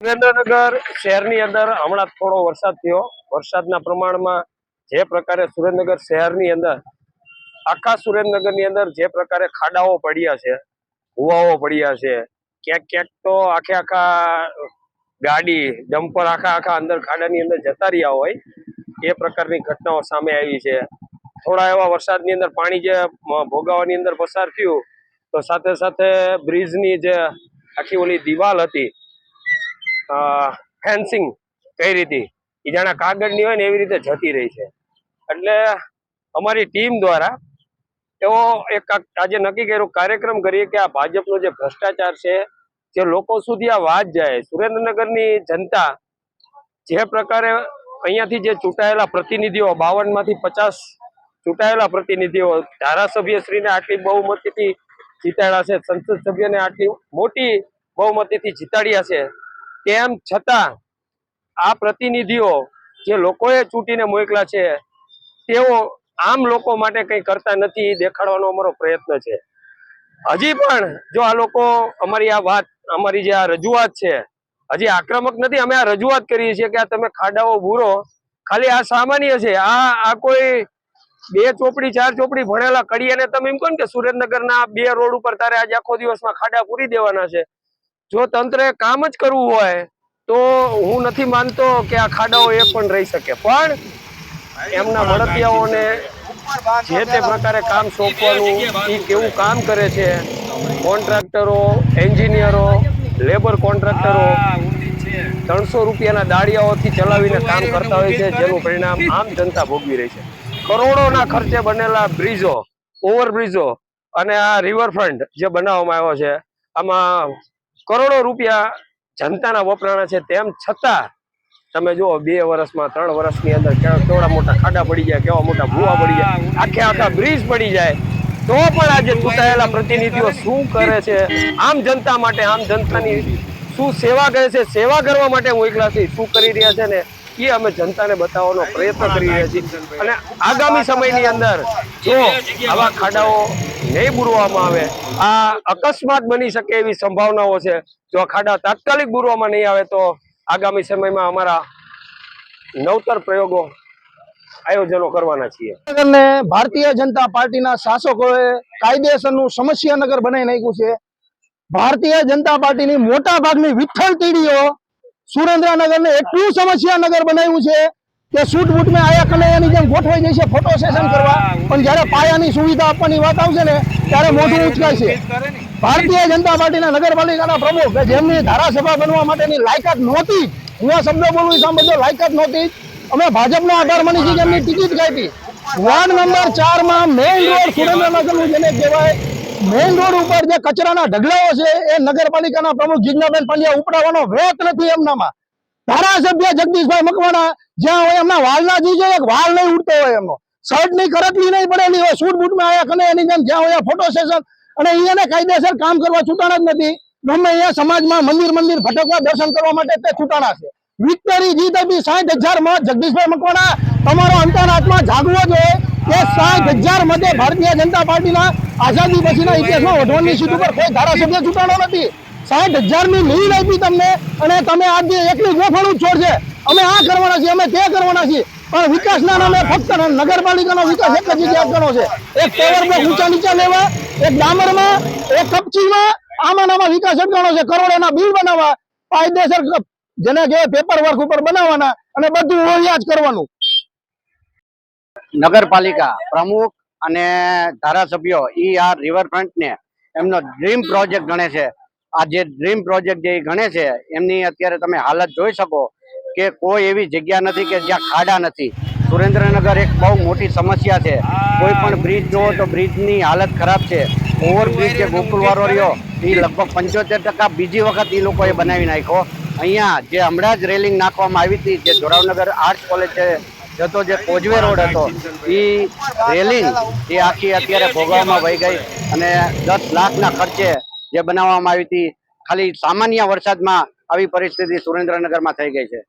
સુરેન્દ્રનગર શહેરની અંદર હમણાં થોડો વરસાદ થયો. વરસાદના પ્રમાણમાં જે પ્રકારે સુરેન્દ્રનગર શહેરની અંદર, આખા સુરેન્દ્રનગરની અંદર જે પ્રકારે ખાડાઓ પડ્યા છે, કુવાઓ પડ્યા છે, ક્યાંક ક્યાંક તો આખે આખા ગાડી, ડમ્પર આખા આખા અંદર ખાડાની અંદર જતા રહ્યા હોય. એ પ્રકારની ઘટનાઓ સામે આવી છે. થોડા એવા વરસાદની અંદર પાણી જે ભોગાવાની અંદર પસાર થયું, તો સાથે સાથે બ્રિજની જે આખી ઓલી દિવાલ હતી ફેન્સિંગ કઈ રીતે? એ જાણે કાગળની હોય ને એવી રીતે જતી રહી છે. એટલે અમારી ટીમ દ્વારા એવો એક આજે નક્કી કર્યો, કાર્યક્રમ કરીએ કે આ ભાજપનો જે ભ્રષ્ટાચાર છે, જે લોકો સુધી આ વાત જાય, સુરેન્દ્રનગરની જનતા જે પ્રકારે અહીંયાથી જે ચૂંટાયેલા પ્રતિનિધિઓ, બાવનમાંથી પચાસ ચૂંટાયેલા પ્રતિનિધિઓ, ધારાસભ્ય શ્રીને આટલી બહુમતીથી જીતાડ્યા છે, સંસદ સભ્યને આટલી મોટી બહુમતીથી જીતાડ્યા છે તેમ છતાં આ પ્રતિનિધિઓ જે લોકોએ ચૂંટીને મોકલા છે, તેઓ આમ લોકો માટે કંઈ કરતા નથી દેખાડવાનો અમારો પ્રયત્ન છે. હજી પણ જો આ લોકો અમારી આ વાત, અમારી જે આ રજૂઆત છે, હજી આક્રમક નથી, અમે આ રજૂઆત કરીએ છીએ કે આ તમે ખાડાઓ ભૂરો. ખાલી આ સામાન્ય છે, આ આ કોઈ બે ચોપડી, ચાર ચોપડી ભણેલા કડીયાને તમે એમ કહો કે સુરેન્દ્રનગરના બે રોડ ઉપર તારે આજે આખો દિવસમાં ખાડા પૂરી દેવાના છે. જો તંત્રે કામ જ કરવું હોય, તો હું નથી માનતો કે આ ખાડાઓ એક પણ રહી શકે. પણ એમના મળતિયાઓને જે તે પ્રકારે કામ સોંપવાનું એ કેવું કામ કરે છે, કોન્ટ્રાક્ટરો, એન્જિનિયરો, લેબર કોન્ટ્રાક્ટરો, ત્રણસો રૂપિયાના દાળિયાઓથી ચલાવીને કામ કરતા હોય છે, જેનું પરિણામ આમ જનતા ભોગવી રહી છે. કરોડોના ખર્ચે બનેલા બ્રિજો, ઓવરબ્રિજો અને આ રિવરફ્રન્ટ જે બનાવવામાં આવ્યો છે, આમાં કરોડો રૂપિયા જનતાના વપરાણા છે તેમ છતાં તમે જુઓ, બે વર્ષમાં, ત્રણ વર્ષની અંદર કેવા કેવડા મોટા ખાડા પડી જાય કેવા મોટા ભૂવા પડી જાય આખે આખા બ્રિજ પડી જાય. તો પણ આજે ચૂંટાયેલા પ્રતિનિધિઓ શું કરે છે? આમ જનતા માટે, આમ જનતાની શું સેવા કરે છે? સેવા કરવા માટે હું એકલાથી શું કરી રહ્યા છે ને એ અમે જનતાને બતાવવાનો પ્રયત્ન કરી રહ્યા છીએ. અને આગામી સમયની અંદર જો આવા ખાડાઓ નહીં બુરવામાં આવે, આ અકસ્માત બની શકે એવી સંભાવનાઓ છે. જો આ ખાડા તાત્કાલિક બુરવામાં નહીં આવે તો આગામી સમયમાં અમારા નવતર પ્રયોગો આયોજનો કરવાના છીએ. ભારતીય જનતા પાર્ટીના શાસકોએ કાયદેસરનું સમસ્યાનગર બનાવી નાખ્યું છે. ભારતીય જનતા પાર્ટીની મોટા ભાગની વિઠ્ઠલ તીડીઓ સુરેન્દ્રનગરને એટલું સમસ્યાનગર બનાવ્યું છે કે સૂટ બૂટમાં આયા કનૈયાની જેમ ગોઠવાઈ જશે ફોટો સેશન કરવા. પણ જ્યારે પાયાની સુવિધા આપવાની વાત આવશે ને, ત્યારે મોઢું ઉચકાય છે. ભારતીય જનતા પાર્ટીના નગરપાલિકાના પ્રમુખ કે જેમની ધારાસભા બનવા માટેની લાયકાત નહોતી, હું આ શબ્દો બોલું સાંભળજો, લાયકાત નહોતી. અમે ભાજપનો આભાર માની છીએ કે એમની ટિકિટ કાપી વોર્ડ નંબર ચારમાં મેઇન રોડ સુરેન્દ્રનગરનું જેને કહેવાય મેઇન રોડ ઉપર જે કચરાના ઢગલાઓ છે, એ નગરપાલિકાના પ્રમુખ જિજ્ઞાબેન પંડ્યા ઉપડાવવાનો વેત નથી એમનામાં. ધારાસભ્ય જગદીશભાઈ મકવાણા જ્યાં હોય એમના વાલના જી એક વાલ નહીં ઉડતો હોય એમનો. શર્ટની કરટલી નહીં પડેલી હોય સૂટ બૂટમાં કને એની જેમ જ્યાં હોય ફોટો સેશન અને અહીંયાને કાયદેસર કામ કરવા છૂટાણા જ નથી. ગમે અહીંયા સમાજમાં મંદિર મંદિર ભટકવા દર્શન કરવા માટે તે છૂટાણા છે. વિક્ટરી જીત આપી સાઠ હજારમાં જગદીશભાઈ મકવાણા, તમારો અંતરાત્મા જાગવો જોઈએ. કે સાત હજાર મતે ભારતીય જનતા પાર્ટીના આઝાદી પછીના ઇતિહાસમાં વઢવાની સીટ ઉપર કોઈ ધારાસભ્ય ચૂંટાણો નથી. સાઠ હજારની લીડ આપી તમને અને તમે આજે એકલી ગોફાળું જ છોડશે. અમે આ કરવાના છીએ, અમે તે કરવાના છીએ. પણ વિકાસના નામે ફક્ત નગરપાલિકાનો વિકાસ એક જ જગ્યાએ કરવાનો છે. એક ટેવર બ્લોક ઊંચા નીચા લેવા, એક ડામરમાં, એક કપચીમાં, આમાં આમાં વિકાસ અટકાવવાનો છે. કરોડોના બિલ બનાવવા કાયદેસર જેને કે પેપર વર્ક ઉપર બનાવવાના અને બધું ઓળિયા જ કરવાનું. નગરપાલિકા પ્રમુખ અને ધારાસભ્યો ઈ આ રિવરફ્રન્ટ ને એમનો ડ્રીમ પ્રોજેક્ટ ગણે છે. આ જે ડ્રીમ પ્રોજેક્ટ જે ગણે છે, એમની અત્યારે તમે હાલત જોઈ શકો કે કોઈ એવી જગ્યા નથી કે જ્યાં ખાડા નથી. સુરેન્દ્રનગર એક બહુ મોટી સમસ્યા છે. કોઈ પણ બ્રિજ જુઓ તો બ્રિજની હાલત ખરાબ છે. ઓવરબ્રિજ જે ગોકુલવાળો રહ્યો એ લગભગ પંચોતેર ટકા બીજી વખત એ લોકોએ બનાવી નાખ્યો. અહીંયા જે હમણાં જ રેલિંગ નાખવામાં આવી હતી, જે જોરાવનગર આર્ટ્સ કોલેજ છે જતો જે કોજવે રોડ હતો એ રેલિંગ એ આખી અત્યારે ભોગવામાં વહી ગઈ અને દસ લાખના ખર્ચે જે બનાવવામાં આવી હતી, ખાલી સામાન્ય વરસાદમાં આવી પરિસ્થિતિ સુરેન્દ્રનગરમાં થઈ ગઈ છે.